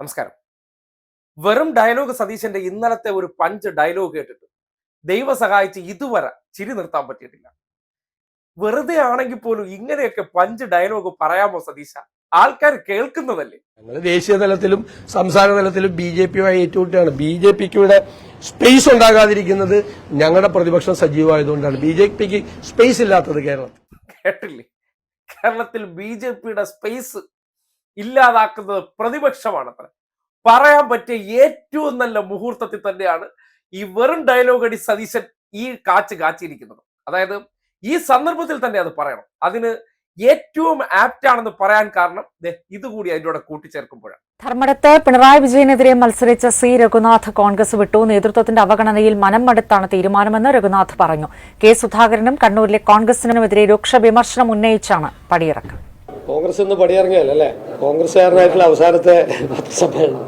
നമസ്കാരം. വെറും ഡയലോഗ് സതീശന്റെ ഇന്നലത്തെ ഒരു പഞ്ച് ഡയലോഗ് കേട്ടിട്ട് ദൈവ സഹായിച്ച് ഇതുവരെ ചിരി നിർത്താൻ പറ്റിയിട്ടില്ല. വെറുതെ ആണെങ്കിൽ പോലും ഇങ്ങനെയൊക്കെ പഞ്ച് ഡയലോഗ് പറയാമോ സതീശ? ആൾക്കാർ കേൾക്കുന്നതല്ലേ? ഞങ്ങൾ ദേശീയ തലത്തിലും സംസ്ഥാന തലത്തിലും ബി ജെ പിയുമായി ഏറ്റുമുട്ടുകയാണ്. ബി ജെ പിക്ക് ഇവിടെ സ്പേസ് ഉണ്ടാകാതിരിക്കുന്നത് ഞങ്ങളുടെ പ്രതിപക്ഷം സജീവമായതുകൊണ്ടാണ്. ബി ജെ പിക്ക് സ്പേസ് ഇല്ലാത്തത് കേരളത്തിൽ. കേട്ടില്ലേ? കേരളത്തിൽ ബി ജെ പിയുടെ സ്പേസ് ഇല്ലാതാക്കുന്നത് പ്രതിപക്ഷമാണത്ര. പറയാൻ പറ്റിയ ഏറ്റവും നല്ല മുഹൂർത്തത്തിൽ തന്നെയാണ് ഈ വെറും ഡയലോഗ് അടി സതീശൻ ഈ കാച്ച് കാച്ചിരിക്കുന്നത് അതായത് ഈ സന്ദർഭത്തിൽ തന്നെ അത് പറയണം. അതിന് ഏറ്റവും ആപ്റ്റ് ആണെന്ന് പറയാൻ കാരണം ഇതുകൂടി അതിന്റെ കൂടെ കൂട്ടിച്ചേർക്കുമ്പോഴാണ്. ധർമ്മടത്ത് പിണറായി വിജയനെതിരെ മത്സരിച്ച സി. രഘുനാഥ് കോൺഗ്രസ് വിട്ടു. നേതൃത്വത്തിന്റെ അവഗണനയിൽ മനം മടുത്താണ് തീരുമാനമെന്ന് രഘുനാഥ് പറഞ്ഞു. കെ. സുധാകരനും കണ്ണൂരിലെ കോൺഗ്രസിനുമെതിരെ രൂക്ഷ വിമർശനം ഉന്നയിച്ചാണ് പടിയിറക്കം കോൺഗ്രസ് ഇന്ന് പടിയിറങ്ങിയല്ലേ കോൺഗ്രസ്സുകാരനായിട്ടുള്ള അവസാനത്തെ പത്രസമ്മേളനം.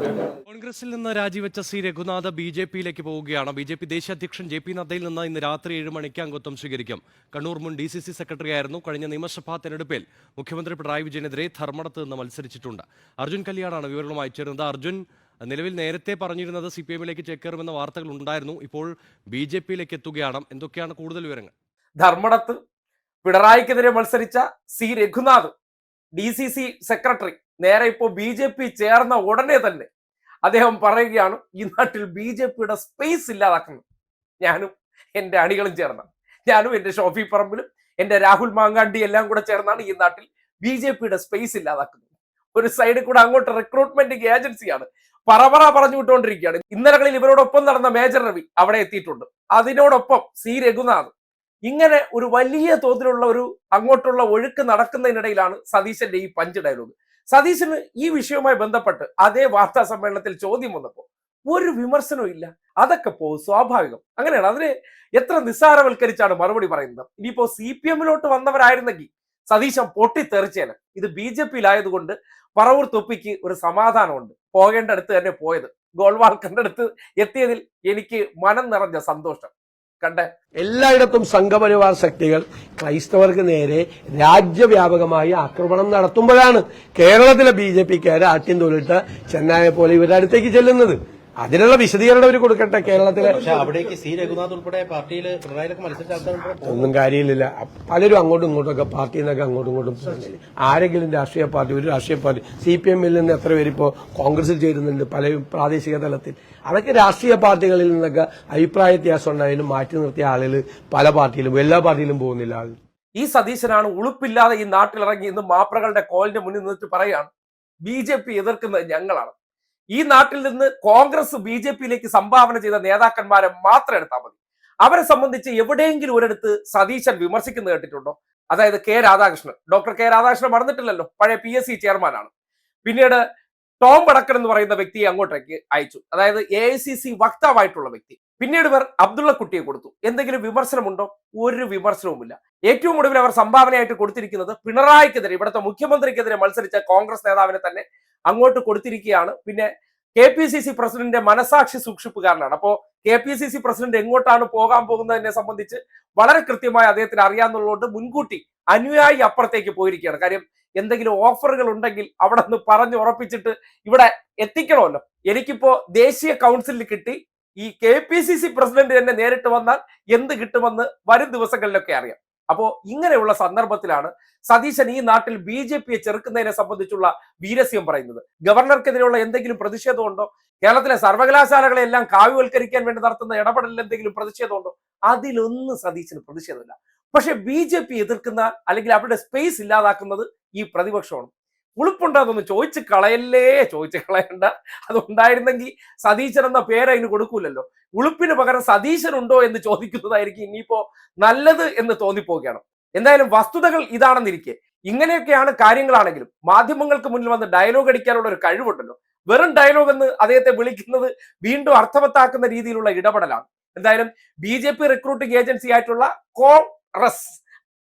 കോൺഗ്രസിൽ നിന്ന് രാജിവെച്ച സി. രഘുനാഥ് ബി. ജെ. പിയിലേക്ക് പോവുകയാണ്. ബി. ജെ. പി ദേശീയ അധ്യക്ഷൻ ജെ. പി നദ്ദയിൽ നിന്ന് ഇന്ന് രാത്രി ഏഴ് മണിക്ക് അംഗത്വം സ്വീകരിക്കും. കണ്ണൂർ മുൻ ഡി. സി. സി. സെക്രട്ടറി ആയിരുന്നു. കഴിഞ്ഞ നിയമസഭാ തെരഞ്ഞെടുപ്പിൽ മുഖ്യമന്ത്രി പിണറായി വിജയനെതിരെ ധർമ്മടത്ത് നിന്ന് മത്സരിച്ചിട്ടുണ്ട്. അർജുൻ കല്യാണാണ് വിവരങ്ങളുമായി ചേരുന്നത്. അർജുൻ നിലവിൽ നേരത്തെ പറഞ്ഞിരുന്നത് സി. പി. എമ്മിലേക്ക് ചേക്കേറുമെന്ന വാർത്തകൾ ഉണ്ടായിരുന്നു. ഇപ്പോൾ ബി. ജെ. പിയിലേക്ക് എത്തുകയാണ്. എന്തൊക്കെയാണ് കൂടുതൽ വിവരങ്ങൾ? ധർമ്മടത്ത് പിണറായിക്കെതിരെ മത്സരിച്ച C. Raghunath D C C secretary നേരെ ഇപ്പോൾ ബി ജെ പി ചേർന്ന ഉടനെ തന്നെ അദ്ദേഹം പറയുകയാണ് ഈ നാട്ടിൽ ബി ജെ പിയുടെ സ്പേസ് ഇല്ലാതാക്കുന്നു. ഞാനും എന്റെ അണികളും ചേർന്ന ഞാനും എന്റെ ഷോഫി പറമ്പിലും എന്റെ രാഹുൽ മാങ്കാണ്ടി എല്ലാം കൂടെ ചേർന്നാണ് ഈ നാട്ടിൽ ബി ജെ പിയുടെ സ്പേസ് ഇല്ലാതാക്കുന്നത്. ഒരു സൈഡിൽ കൂടെ അങ്ങോട്ട് റിക്രൂട്ട്മെന്റ് ഏജൻസിയാണ് പറപറ പറഞ്ഞു വിട്ടുകൊണ്ടിരിക്കുകയാണ് ഇന്നലകളിൽ ഇവരോടൊപ്പം നടന്ന മേജർ രവി അവിടെ എത്തിയിട്ടുണ്ട്. അതിനോടൊപ്പം സി രഘുനാഥ് ഇങ്ങനെ ഒരു വലിയ തോതിലുള്ള ഒരു അങ്ങോട്ടുള്ള ഒഴുക്ക് നടക്കുന്നതിനിടയിലാണ് സതീശന്റെ ഈ പഞ്ച് ഡയലോഗ് സതീശന് ഈ വിഷയവുമായി ബന്ധപ്പെട്ട് അതേ വാർത്താ സമ്മേളനത്തിൽ ചോദ്യം വന്നപ്പോൾ ഒരു വിമർശനവും ഇല്ല. അതൊക്കെ പോകും സ്വാഭാവികം. അങ്ങനെയാണ്. അതിന് എത്ര നിസ്സാരവൽക്കരിച്ചാണ് മറുപടി പറയുന്നത്? ഇനിയിപ്പോ സി പി എമ്മിലോട്ട് വന്നവരായിരുന്നെങ്കിൽ സതീശൻ പൊട്ടിത്തെറിച്ചേനെ. ഇത് ബി ജെ പിയിലായതുകൊണ്ട് പറവൂർ തൊപ്പിക്ക് ഒരു സമാധാനമുണ്ട്. പോകേണ്ട അടുത്ത് തന്നെ പോയത്. ഗോൾവാൾക്കറിന്റെ അടുത്ത് എത്തിയതിൽ എനിക്ക് മനം നിറഞ്ഞ സന്തോഷം. കണ്ടേ? എല്ലായിടത്തും സംഘപരിവാർ ശക്തികൾ ക്രൈസ്തവർക്ക് നേരെ രാജ്യവ്യാപകമായി ആക്രമണം നടത്തുമ്പോഴാണ് കേരളത്തിലെ ബി ജെ പിക്കാർ ആദ്യം തൊഴിലിട്ട് ചെന്നായെ പോലെ ഇവരുടെ അടുത്തേക്ക് ചെല്ലുന്നത്. അതിനുള്ള വിശദീകരണം അവർ കൊടുക്കട്ടെ കേരളത്തിലെ. അവിടേക്ക് സി. രഘുനാഥ് ഉൾപ്പെടെ പാർട്ടിയിൽ പിണറായിലൊക്കെ മത്സരിച്ച ഒന്നും കാര്യമില്ല പലരും അങ്ങോട്ടും ഇങ്ങോട്ടും ഒക്കെ പാർട്ടിയിൽ നിന്നൊക്കെ അങ്ങോട്ടും ഇങ്ങോട്ടും ആരെങ്കിലും രാഷ്ട്രീയ പാർട്ടി ഒരു രാഷ്ട്രീയ പാർട്ടി സി പി എമ്മിൽ നിന്ന് എത്ര പേരിപ്പോ ഇപ്പോൾ കോൺഗ്രസിൽ ചേരുന്നുണ്ട് പല പ്രാദേശിക തലത്തിൽ. അതൊക്കെ രാഷ്ട്രീയ പാർട്ടികളിൽ നിന്നൊക്കെ അഭിപ്രായ വ്യത്യാസം ഉണ്ടായാലും മാറ്റി നിർത്തിയ ആളുകൾ പല പാർട്ടിയിലും എല്ലാ പാർട്ടിയിലും പോകുന്നില്ല. ആൾ ഈ സതീശനാണ് ഉളുപ്പില്ലാതെ ഈ നാട്ടിലിറങ്ങി ഇന്ന് മാപ്രകളുടെ കോളിന്റെ മുന്നിൽ നിന്നിട്ട് പറയാണ് ബി ജെ പി എതിർക്കുന്നത് ഞങ്ങളാണ്. ഈ നാട്ടിൽ നിന്ന് കോൺഗ്രസ് ബി ജെ പിയിലേക്ക് സംഭാവന ചെയ്ത നേതാക്കന്മാരെ മാത്രം എടുത്താൽ മതി. അവരെ സംബന്ധിച്ച് എവിടെയെങ്കിലും ഒരിടത്ത് സതീശൻ വിമർശിക്കുന്നത് കേട്ടിട്ടുണ്ടോ? അതായത് K Radhakrishnan. Doctor K Radhakrishnan മറന്നിട്ടില്ലല്ലോ. പഴയ പി എസ് സി ചെയർമാനാണ്. പിന്നീട് ടോം വടക്കൻ എന്ന് പറയുന്ന വ്യക്തിയെ അങ്ങോട്ടേക്ക് അയച്ചു. അതായത് എ ഐ സി സി വക്താവായിട്ടുള്ള വ്യക്തി. പിന്നീട് ഇവർ അബ്ദുള്ള കുട്ടിയെ കൊടുത്തു. എന്തെങ്കിലും വിമർശനമുണ്ടോ? ഒരു വിമർശനവുമില്ല. ഏറ്റവും ഒടുവിൽ അവർ സംഭാവനയായിട്ട് കൊടുത്തിരിക്കുന്നത് പിണറായിക്കെതിരെ ഇവിടുത്തെ മുഖ്യമന്ത്രിക്കെതിരെ മത്സരിച്ച കോൺഗ്രസ് നേതാവിനെ തന്നെ അങ്ങോട്ട് കൊടുത്തിരിക്കുകയാണ്. പിന്നെ കെ പി സി സി പ്രസിഡന്റിന്റെ മനസാക്ഷി സൂക്ഷിപ്പുകാരനാണ്. അപ്പോ K P C C president എങ്ങോട്ടാണ് പോകാൻ പോകുന്നതിനെ സംബന്ധിച്ച് വളരെ കൃത്യമായി അദ്ദേഹത്തിന് അറിയാന്നുള്ളതുകൊണ്ട് മുൻകൂട്ടി അനുയായി അപ്പുറത്തേക്ക് പോയിരിക്കുകയാണ്. കാര്യം എന്തെങ്കിലും ഓഫറുകൾ ഉണ്ടെങ്കിൽ അവിടെ നിന്ന് പറഞ്ഞു ഉറപ്പിച്ചിട്ട് ഇവിടെ എത്തിക്കണമല്ലോ. എനിക്കിപ്പോ ദേശീയ കൗൺസിലിൽ കിട്ടി. ഈ K P C C president തന്നെ നേരിട്ട് വന്നാൽ എന്ത് കിട്ടുമെന്ന് വരും ദിവസങ്ങളിലൊക്കെ അറിയാം. അപ്പോ ഇങ്ങനെയുള്ള സന്ദർഭത്തിലാണ് സതീശൻ ഈ നാട്ടിൽ ബി ജെ പിയെ ചെറുക്കുന്നതിനെ സംബന്ധിച്ചുള്ള വീരസ്യം പറയുന്നത്. ഗവർണർക്കെതിരെയുള്ള എന്തെങ്കിലും പ്രതിഷേധമുണ്ടോ കേരളത്തിലെ സർവകലാശാലകളെ എല്ലാം കാവ്യവൽക്കരിക്കാൻ വേണ്ടി നടത്തുന്ന ഇടപെടലിൽ എന്തെങ്കിലും പ്രതിഷേധമുണ്ടോ അതിലൊന്നും സതീശന് പ്രതിഷേധമില്ല. പക്ഷെ ബി ജെ പി എതിർക്കുന്ന അല്ലെങ്കിൽ അവരുടെ സ്പേസ് ഇല്ലാതാക്കുന്നത് ഈ പ്രതിപക്ഷമാണ്. ഉളുപ്പുണ്ടോ അതൊന്ന് ചോദിച്ച് കളയല്ലേ? ചോദിച്ച് കളയണ്ട. അതുണ്ടായിരുന്നെങ്കിൽ സതീശൻ എന്ന പേര് അതിന് കൊടുക്കൂലല്ലോ. ഉളുപ്പിന് പകരം സതീശൻ ഉണ്ടോ എന്ന് ചോദിക്കുന്നതായിരിക്കും ഇനിയിപ്പോ നല്ലത് എന്ന് തോന്നിപ്പോവുകയാണ്. എന്തായാലും വസ്തുതകൾ ഇതാണെന്നിരിക്കെ. ഇങ്ങനെയൊക്കെയാണ് കാര്യങ്ങളാണെങ്കിലും. മാധ്യമങ്ങൾക്ക് മുന്നിൽ വന്ന് ഡയലോഗ് അടിക്കാനുള്ള ഒരു കഴിവുണ്ടല്ലോ. വെറും ഡയലോഗ് എന്ന് അദ്ദേഹത്തെ വിളിക്കുന്നത് വീണ്ടും അർത്ഥവത്താക്കുന്ന രീതിയിലുള്ള ഇടപെടലാണ്. എന്തായാലും B J P recruiting agency ആയിട്ടുള്ള Congress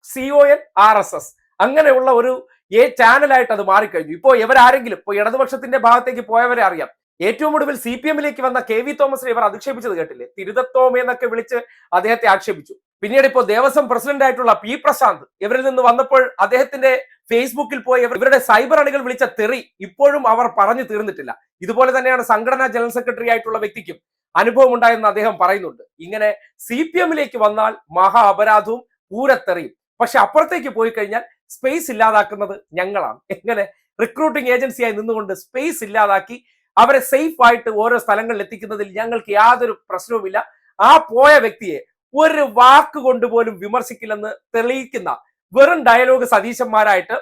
C O N R S S അങ്ങനെയുള്ള ഒരു ഏ ചാനലായിട്ട് അത് മാറിക്കഴിഞ്ഞു. ഇപ്പോൾ ഇവരാരെങ്കിലും ഇപ്പോൾ ഇടതുപക്ഷത്തിന്റെ ഭാഗത്തേക്ക് പോയവരെ അറിയാം. ഏറ്റവും ഒടുവിൽ സി പി എമ്മിലേക്ക് വന്ന കെ വി തോമസിനെ ഇവർ അധിക്ഷേപിച്ചത് കേട്ടില്ലേ? തിരുതത്തോമ എന്നൊക്കെ വിളിച്ച് അദ്ദേഹത്തെ ആക്ഷേപിച്ചു. പിന്നീട് ഇപ്പോൾ ദേവസ്വം പ്രസിഡന്റ് ആയിട്ടുള്ള പി പ്രശാന്ത് ഇവരിൽ നിന്ന് വന്നപ്പോൾ അദ്ദേഹത്തിന്റെ ഫേസ്ബുക്കിൽ പോയി ഇവരുടെ സൈബർ അണികൾ വിളിച്ച തെറി ഇപ്പോഴും അവർ പറഞ്ഞു തീർന്നിട്ടില്ല. ഇതുപോലെ തന്നെയാണ് സംഘടനാ ജനറൽ സെക്രട്ടറി ആയിട്ടുള്ള വ്യക്തിക്കും അനുഭവം ഉണ്ടായെന്ന് അദ്ദേഹം പറയുന്നുണ്ട്. ഇങ്ങനെ സി പി എമ്മിലേക്ക് വന്നാൽ മഹാ അപരാധവും പൂരത്തെറിയും. പക്ഷെ അപ്പുറത്തേക്ക് പോയി കഴിഞ്ഞാൽ സ്പേസ് ഇല്ലാതാക്കുന്നത് ഞങ്ങളാണ്. എങ്ങനെ? റിക്രൂട്ടിംഗ് ഏജൻസിയായി നിന്നുകൊണ്ട് സ്പേസ് ഇല്ലാതാക്കി അവരെ സേഫ് ആയിട്ട് ഓരോ സ്ഥലങ്ങളിൽ എത്തിക്കുന്നതിൽ ഞങ്ങൾക്ക് യാതൊരു പ്രശ്നവുമില്ല. ആ പോയ വ്യക്തിയെ ഒരു വാക്ക് കൊണ്ടുപോലും വിമർശിക്കില്ലെന്ന് തെളിയിക്കുന്ന വെറും ഡയലോഗ് സതീശന്മാരായിട്ട്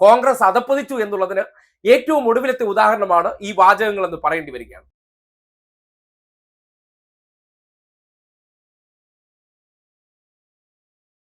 കോൺഗ്രസ് അതപ്പതിച്ചു എന്നുള്ളതിന് ഏറ്റവും ഒടുവിലത്തെ ഉദാഹരണമാണ് ഈ വാചകങ്ങൾ എന്ന് പറയേണ്ടി വരികയാണ്.